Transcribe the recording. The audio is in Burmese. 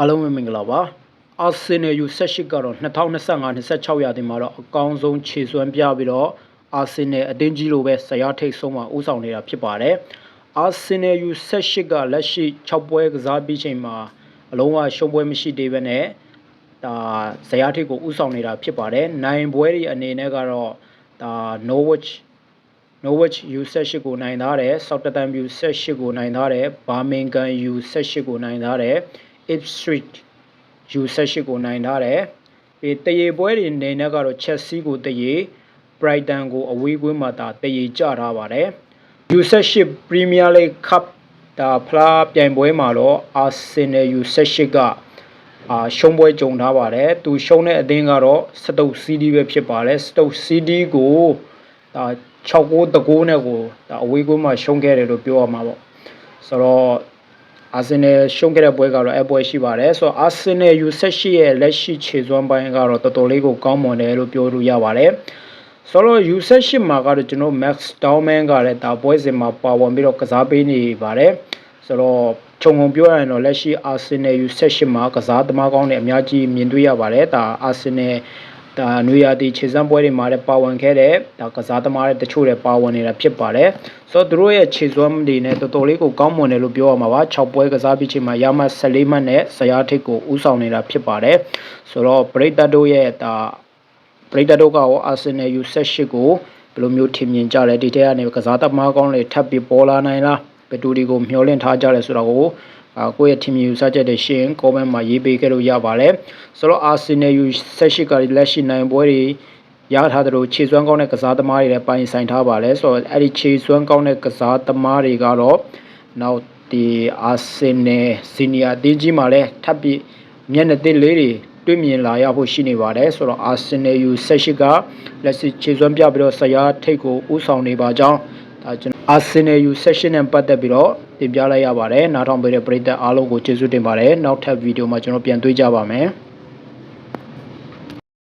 အားလုံးပဲမင်္ဂလာပါအာဆင်နယ်ယူ18 ကတော့2025-26ရာသီမှာတော့အကောင်းဆုံးခြေစွမ်းပြပြီးတော့အာဆင်နယ်အသင်းကြီးလိုပဲဆရာထိတ်ဆုံးမှာဥဆောင်နေတာဖြစ်ပါတယ်အာဆင်နယ်ယူ18 ကလက်ရှိ6ပွဲကစားပြီးချိန်မှာအလုံးဝရှုံးပွဲမရှိသေးဘဲနဲ့ဒါဇယားထိတ်ကိုဥဆောင်နေတာဖြစ်ပါတယ်နိုင်ပွဲတွေအနေနဲ့ကတော့ဒါ Norwich Norwich U18 ကိုနိုင်ထားတယ် Southampton U18 ကိုနိုင်ထားတယ် Birmingham U18 ကိုနိုင်ထားတယ် Ipswich U18 ကိုနိုင်ထားတယ်ဒီတရေပွဲတွေနေနဲ့ကတော့ Chelsea ကိုတရေ Brighton ကိုအဝေးကွင်းမှာဒါတရေကျထားပါတယ် U18 Premier League Cup ဒါဖလားပြိုင်ပွဲမှာတော့ Arsenal U18 ကအာရှုံးပွဲကြုံထားပါတယ်သူရှုံးတဲ့အသင်းကတော့ Stoke City ပဲဖြစ်ပါတယ် Stoke City ကိုဒါ6-9တကိုးနဲ့ကိုဒါအဝေးကွင်းမှာရှုံးခဲ့တယ်လို့ပြောရမှာပေါ့ဆိုတော့ အာဆင်နယ်ရှုံးခဲ့တဲ့ပွဲကတော့အပွဲရှိပါတယ်ဆိုတော့အာဆင်နယ် U18 ရဲ့လက်ရှိခြေစွမ်းပိုင်းကတော့တော်တော်လေးကိုကောင်းမွန်တယ်လို့ပြောလို့ရပါတယ်ဆိုတော့ U18 မှာကတော့ကျွန်တော် Max Downman ကလည်းဒါပွဲစဉ်မှာပါဝင်ပြီးတော့ကစားပေးနေပါတယ်ဆိုတော့ခြုံငုံပြောရရင်တော့လက်ရှိ Arsenal U18 မှာကစားသမားကောင်းတွေအများကြီးမြင်တွေ့ရပါတယ်ဒါ Arsenal ဒါနွေရာသီခြေစမ်းပွဲတွေမှာလည်းပါဝင်ခဲ့တဲ့ဒါကစားသမားတွေတချို့လည်းပါဝင်နေတာဖြစ်ပါတယ်ဆိုတော့သူတို့ရဲ့ခြေစွမ်းတွေနဲ့တော်တော်လေးကိုကောင်းမွန်တယ်လို့ပြောရမှာပါ6ပွဲကစားပြီးချိန်မှာရမှ14မှတ်နဲ့ဇယားထိတ်ကိုဥဆောင်နေတာဖြစ်ပါတယ်ဆိုတော့ပရိသတ်တို့ရဲ့ဒါပရိသတ်တို့ကရောအာဆင်နယ် U18 ကိုဘယ်လိုမျိုးထင်မြင်ကြလဲဒီထက်ကနေကစားသမားကောင်းတွေထပ်ပြီးပေါ်လာနိုင်လားဘယ်သူတွေကိုမျှော်လင့်ထားကြလဲဆိုတော့ကိုအာ ကိုယ့်ရဲ့ team ယူဆချက်တွေရှင်း comment မှာရေးပေးခဲ့လို့ရပါတယ်ဆိုတော့ Arsenal U18 ကလက်ရှိနိုင်ပွဲတွေရထားသလိုခြေစွမ်းကောင်းတဲ့ကစားသမားတွေလည်းပိုင်ဆိုင်ထားပါလဲဆိုတော့အဲ့ဒီခြေစွမ်းကောင်းတဲ့ကစားသမားတွေကတော့နောက်ဒီ Arsenal Senior အသင်းကြီးမှာလည်းထပ်ပြီးမျက်နှာသစ်လေးတွေတွေ့မြင်လာရဖို့ရှိနေပါတယ်ဆိုတော့ Arsenal U18 ကလက်ရှိခြေစွမ်းပြပြီးတော့ဆရာထိတ်ကိုဥဆောင်နေပါကြောင်း ဒါကျွန်တော် Arsenal U18 နဲ့ပတ်သက်ပြီးတော့တင်ပြလိုက်ရပါတယ်နားထောင်ပေးတဲ့ပရိသတ်အားလုံးကိုကျေးဇူးတင်ပါတယ်နောက်ထပ်ဗီဒီယိုမှာကျွန်တော်ပြန်တွေ့ကြပါမယ်